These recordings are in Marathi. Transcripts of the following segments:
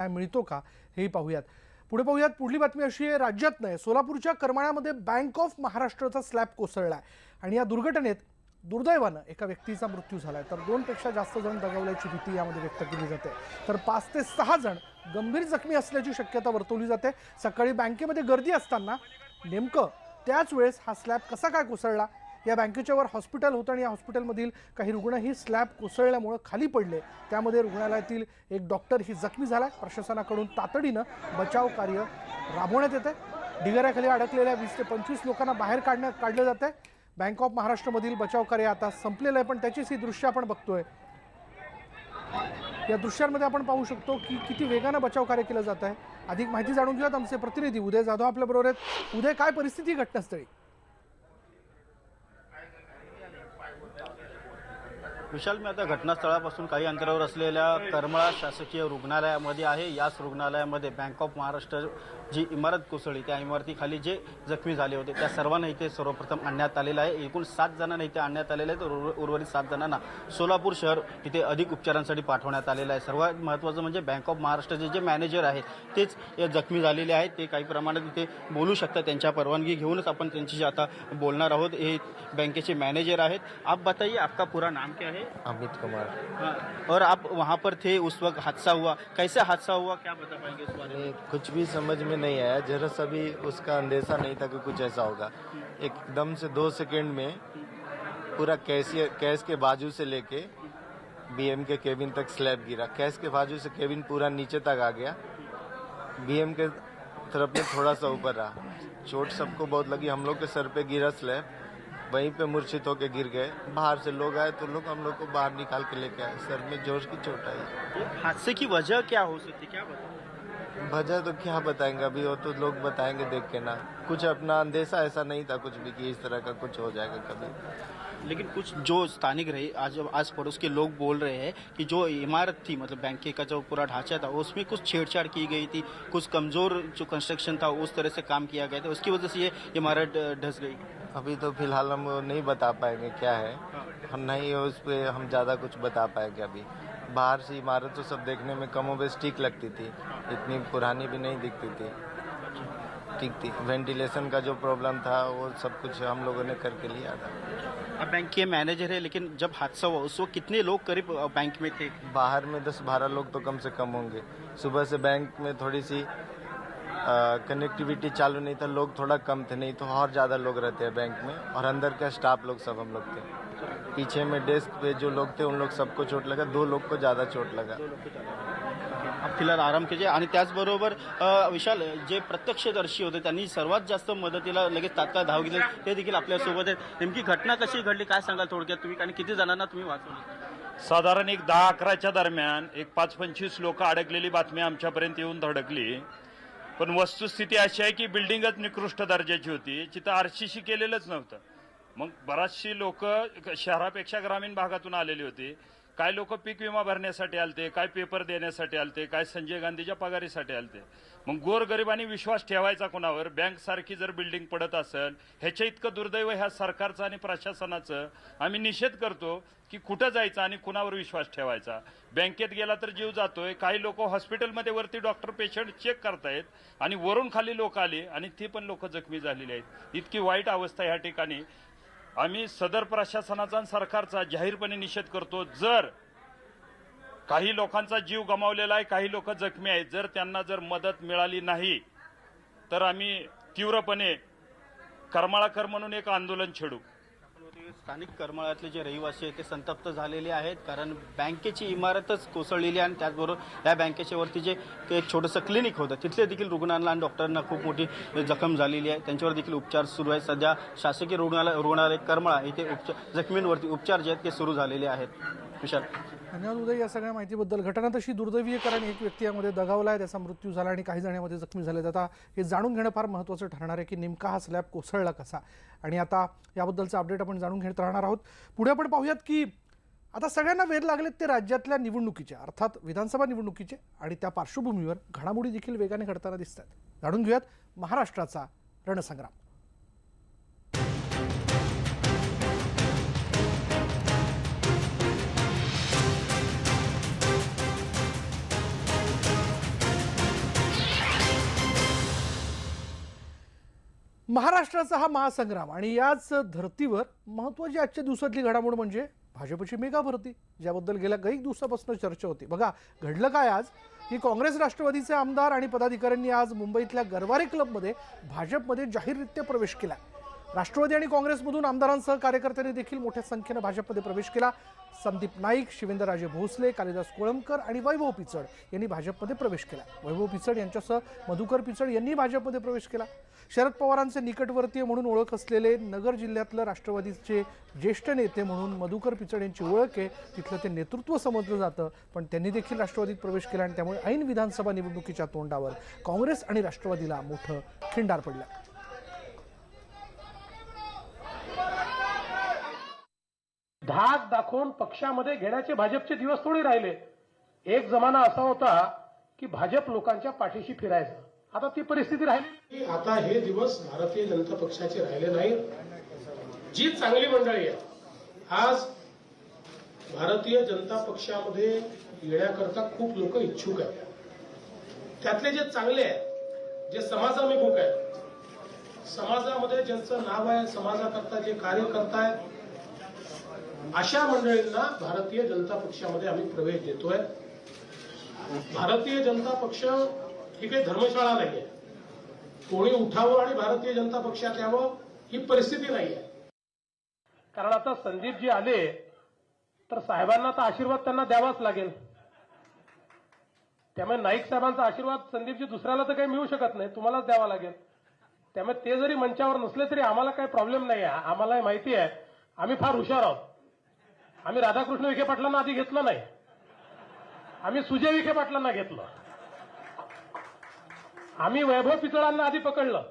न्याय मिळतो का हेही पाहूयात. पुढे पाहूयात पुढली बातमी अशी आहे राज्यात नाही सोलापूरच्या करमाळ्यामध्ये बँक ऑफ महाराष्ट्राचा स्लॅब कोसळला आहे आणि या दुर्घटनेत दुर्दैवानं एका व्यक्तीचा मृत्यू झाला आहे तर दोनपेक्षा जास्त जण दगावल्याची भीती यामध्ये व्यक्त केली जाते. तर पाच ते सहा जण गंभीर जखमी असल्याची शक्यता वर्तवली जाते. सकाळी बँकेमध्ये गर्दी असताना नेमकं त्याच वेळेस हा स्लॅब कसा काय कोसळला या बँकेच्या वर हॉस्पिटल होतं आणि या हॉस्पिटलमधील काही रुग्णही स्लॅब कोसळल्यामुळं खाली पडले. त्यामध्ये रुग्णालयातील एक डॉक्टर ही जखमी झाला. प्रशासनाकडून तातडीनं बचाव कार्य राबवण्यात येतं ढिगाऱ्याखाली अडकलेल्या वीस ते पंचवीस लोकांना बाहेर काढण्यात काढलं जात आहे बँक ऑफ महाराष्ट्रमधील बचाव कार्य आता संपलेलं आहे पण त्याचीच ही दृश्य आपण बघतोय. या दृश्यांमध्ये आपण पाहू शकतो की किती वेगानं बचाव कार्य केलं जात आहे अधिक माहिती जाणून घेऊयात आमचे प्रतिनिधी उदय जाधव आपल्याबरोबर आहेत. उदय काय परिस्थिती घटनास्थळी? विशाल मी आता घटनास्थळापासून काही अंतरावर असलेल्या करमळा शासकीय रुग्णालयामध्ये आहे. याच रुग्णालयामध्ये बँक ऑफ महाराष्ट्र जी इमारत कोसळली त्या इमारतीखाली जे जखमी झाले होते त्या सर्वांना इथे सर्वप्रथम आणण्यात आलेलं आहे. एकूण सात जणांना इथे आणण्यात आलेलं आहे. तर उर्वरित सात जणांना सोलापूर शहर इथे अधिक उपचारांसाठी पाठवण्यात आलेलं आहे. सर्वात महत्त्वाचं म्हणजे बँक ऑफ महाराष्ट्राचे जे मॅनेजर आहेत तेच या जखमी झालेले आहेत. ते काही प्रमाणात इथे बोलू शकतात. त्यांच्या परवानगी घेऊनच आपण त्यांच्याशी आता बोलणार आहोत. हे बँकेचे मॅनेजर आहेत. आप बताइए आपका पूरा नाम क्या है? अमित कुमार। हाँ, और आप वहाँ पर थे उस वक्त हादसा हुआ। कैसे हादसा हुआ क्या बता पाएँगे बारे में? कुछ भी समझ में नहीं आया। जरा सा भी उसका अंदेशा नहीं था कि कुछ ऐसा होगा। एकदम से दो सेकंड में पूरा कैश कैश के बाजू से लेके बीएम के केबिन तक स्लैब गिरा। कैश के बाजू से केबिन पूरा नीचे तक आ गया। बीएम के तरफ़ में थोड़ा सा ऊपर रहा। चोट सबको बहुत लगी। हम लोग के सर पे गिरा स्लैब। वहीं पे मूर्छित होके गिर गए। बाहर से लोग आए तो लोग हम लोग को बाहर निकाल के लेके आए। सर में ज़ोर की चोट आई। हादसे की वजह क्या हो सकती क्या वजह तो क्या बताएँगे? अभी वो तो लोग बताएँगे देख के ना। कुछ अपना अंदेशा ऐसा नहीं था कुछ भी कि इस तरह का कुछ हो जाएगा कभी। लेकिन कुछ जो स्थानिक रहे आज आस पड़ोस के लोग बोल रहे हैं कि जो इमारत थी मतलब बैंक का जो पूरा ढांचा था उसमें कुछ छेड़छाड़ की गई थी कुछ कमज़ोर जो कंस्ट्रक्शन था उस तरह से काम किया गया था उसकी वजह से ये इमारत धस गई। अभी तो फ़िलहाल हम नहीं बता पाएँगे क्या है। हम नहीं उस पर हम ज़्यादा कुछ बता पाएँगे अभी। बाहर से इमारत तो सब देखने में कमो बेश ठीक लगती थी। इतनी पुरानी भी नहीं दिखती थी। ठीक थी। वेंटिलेशन का जो प्रॉब्लम था वो सब कुछ हम लोगों ने करके लिया था। अब बैंक के मैनेजर है लेकिन जब हादसा हुआ उस वक्त कितने लोग करीब बैंक में थे? बाहर में दस बारह लोग तो कम से कम होंगे। सुबह से बैंक में थोड़ी सी कनेक्टिविटी चालू नहीं था लोग थोड़ा कम थे नहीं तो और ज़्यादा लोग रहते हैं बैंक में। और अंदर का स्टाफ लोग सब हम लोग थे। पीछे में डेस्क पे जो लोग थे उन लोग सबको चोट लगा दो लोग को ज़्यादा चोट लगा। अब फिलहाल आराम केजे आणि त्याचबरोबर विशाल जे प्रत्यक्षदर्शी होते त्यांनी सर्वात जास्त मदतीला लगेच तात्काळ धाव घेतली. ते देखील आपल्यासोबत आहेत. नेमकी घटना कशी घडली काय सांगाल थोडक्यात तुम्ही? आणि किती जणांना तुम्ही वाचवलं? साधारण एक दहा अकराच्या दरम्यान एक पाच पंचवीस लोक अडकलेली बातमी आमच्यापर्यंत येऊन धडकली. पण वस्तुस्थिती अशी आहे की बिल्डिंगच निकृष्ट दर्जाची होती. तिथं आरशीशी केलेलंच नव्हतं. मग बराचशी लोक शहरापेक्षा ग्रामीण भागातून आलेली होती. काय लोक पीक विमा भरण्यासाठी आलते काय पेपर देण्यासाठी आलते काय संजय गांधीच्या पगारीसाठी आलते. मग गोरगरिबांनी विश्वास ठेवायचा कोणावर? बँक सारखी जर बिल्डिंग पडत असेल ह्याच्या इतकं दुर्दैव ह्या सरकारचं आणि प्रशासनाचं. आम्ही निषेध करतो की कुठं जायचं आणि कुणावर विश्वास ठेवायचा? बँकेत गेला तर जीव जातोय. काही लोक हॉस्पिटलमध्ये वरती डॉक्टर पेशंट चेक करतायत आणि वरून खाली लोक आली आणि ती पण लोक जखमी झालेली आहेत. इतकी वाईट अवस्था ह्या ठिकाणी. आम्ही सदर प्रशासनाचा आणि सरकारचा जाहीरपणे निषेध करतो जर काही लोकांचा जीव गमावलेला आहे काही लोक जखमी आहेत जर त्यांना जर मदत मिळाली नाही तर आम्ही तीव्रपणे करमाळाकर म्हणून एक आंदोलन छेडू. स्थानिक करमाळ्यातले जे रहिवासी आहेत ते संतप्त झालेले आहेत. कारण बँकेची इमारतच कोसळलेली आहे आणि त्याचबरोबर या बँकेच्या वरती जे ते एक छोटंसं क्लिनिक होतं तिथले देखील रुग्णांना आणि डॉक्टरांना खूप मोठी जखम झालेली आहे. त्यांच्यावर देखील उपचार सुरू आहेत. सध्या शासकीय रुग्णालय रुग्णालय करमाळा इथे उपचार जखमींवरती उपचार जे आहेत ते सुरू झालेले आहेत. विशाल. धन्यवाद उदय या सगळ्या माहितीबद्दल घटना तशी दुर्दैवीय कारण एक व्यक्ती यामध्ये दगावला आहे त्याचा मृत्यू झाला आणि काही जण यामध्ये जखमी झाले आता हे जाणून घेणं फार महत्त्वाचं ठरणार आहे की नेमका हा स्लॅब कोसळला कसा? आणि आता याबद्दलचं अपडेट आपण जाणून घेत राहणार आहोत. पुढे आपण पाहूयात की आता सगळ्यांना वेध लागलेत ते राज्यातल्या निवडणुकीचे अर्थात विधानसभा निवडणुकीचे आणि त्या पार्श्वभूमीवर घडामोडी देखील वेगाने घडताना दिसतात जाणून घेऊयात महाराष्ट्राचा रणसंग्राम. महाराष्ट्राचा हा महासंग्राम आणि याच धर्तीवर महत्वाची आजच्या दिवसातली घडामोड म्हणजे भाजपची मेगा भरती ज्याबद्दल गेल्या काही दिवसापासून चर्चा होती. बघा घडलं काय आज? की काँग्रेस राष्ट्रवादीचे आमदार आणि पदाधिकाऱ्यांनी आज मुंबईतल्या गरवारे क्लबमध्ये भाजपमध्ये जाहीररित्या प्रवेश केला. राष्ट्रवादी आणि काँग्रेसमधून आमदारांसह कार्यकर्त्यांनी देखील मोठ्या संख्येनं भाजपमध्ये प्रवेश केला. संदीप नाईक शिवेंद्रराजे भोसले कालिदास कोळंबकर आणि वैभव पिचड यांनी भाजपमध्ये प्रवेश केला. वैभव पिचड यांच्यासह मधुकर पिचड यांनी भाजपमध्ये प्रवेश केला. शरद पवारांचे निकटवर्तीय म्हणून ओळख असलेले नगर जिल्ह्यातलं राष्ट्रवादीचे ज्येष्ठ नेते म्हणून मधुकर पिचड यांची ओळख आहे. तिथलं ते नेतृत्व समजलं जातं पण त्यांनी देखील राष्ट्रवादीत प्रवेश केला आणि त्यामुळे ऐन विधानसभा निवडणुकीच्या तोंडावर काँग्रेस आणि राष्ट्रवादीला मोठं खिंडार पडलं. धाक दाखवून पक्षामध्ये घेण्याचे भाजपचे दिवस थोडे राहिले. एक जमाना असा होता की भाजप लोकांच्या पाठीशी फिरायचं. आता ती परिस्थिती राहिली. की आता हे दिवस भारतीय जनता पक्षाचे राहिले नाही जी चांगली मंडळी आहे आज भारतीय जनता पक्षामध्ये येण्याकरता खूप लोक इच्छुक आहेत. त्यातले जे चांगले आहेत जे समाजाभिमुख आहेत समाजामध्ये ज्यांचं नाव आहे समाजाकरता जे कार्य करतायत अशा मंडळींना भारतीय जनता पक्षामध्ये आम्ही प्रवेश देतोय. भारतीय जनता पक्ष ही काही धर्मशाळा नाहीये. कोणी उठावं आणि भारतीय जनता पक्षात यावं ही परिस्थिती नाही आहे कारण आता संदीप जी आले तर साहेबांना तर आशीर्वाद त्यांना द्यावाच लागेल. त्यामुळे नाईक साहेबांचा आशीर्वाद संदीपजी दुसऱ्याला तर काही मिळू शकत नाही तुम्हालाच द्यावा लागेल. त्यामुळे ते जरी मंचावर नसले तरी आम्हाला काही प्रॉब्लेम नाही आहे आम्हाला माहिती आहे. आम्ही फार हुशार आहोत. आम्ही राधाकृष्ण विखे पाटलांना आधी घेतलं नाही. आम्ही सुजय विखे पाटलांना घेतलं. आम्ही वैभव पितळांना आधी पकडलं.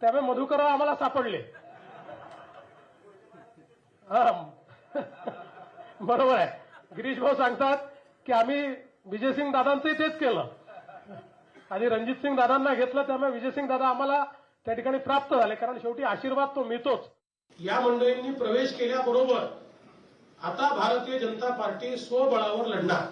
त्यामुळे मधुकरराव आम्हाला सापडले. हा बरोबर आहे. गिरीश भाऊ सांगतात की आम्ही विजयसिंग दादांचंही तेच केलं. आणि रणजित सिंग दादांना घेतलं त्यामुळे विजयसिंग दादा आम्हाला त्या ठिकाणी प्राप्त झाले. कारण शेवटी आशीर्वाद तो मिळतोच. या मंडळींनी प्रवेश केल्याबरोबर आता भारतीय जनता पार्टी स्वबळावर लढणार.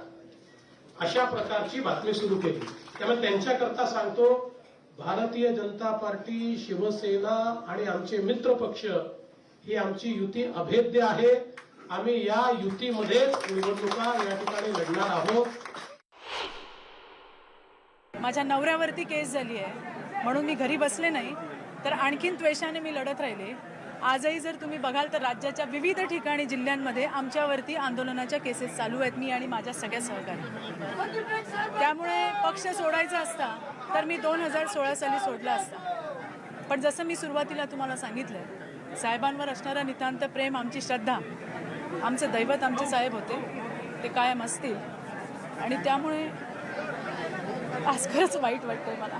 अशा प्रकारची बातमी सुरू केली. त्यामुळे त्यांच्याकरता सांगतो भारतीय जनता पार्टी शिवसेना आणि आमचे मित्र पक्ष ही आमची युती अभेद्य आहे. आम्ही या युतीमध्येच निवडणुका या ठिकाणी लढणार आहोत. माझ्या नवऱ्यावरती केस झाली आहे. म्हणून मी घरी बसले नाही. तर आणखीन त्वेषाने मी लढत राहिले. आजही जर तुम्ही बघाल तर राज्याच्या विविध ठिकाणी जिल्ह्यांमध्ये आमच्यावरती आंदोलनाच्या केसेस चालू आहेत. मी आणि माझ्या सगळ्या सहकारी. त्यामुळे पक्ष सोडायचा असता तर मी दोन हजार सोळा साली सोडला असता. पण जसं मी सुरुवातीला तुम्हाला सांगितलं साहेबांवर असणारा नितांत प्रेम आमची श्रद्धा आमचं दैवत आमचे साहेब होते. ते कायम असतील. आणि त्यामुळे आज खरंच वाईट वाटतं मला.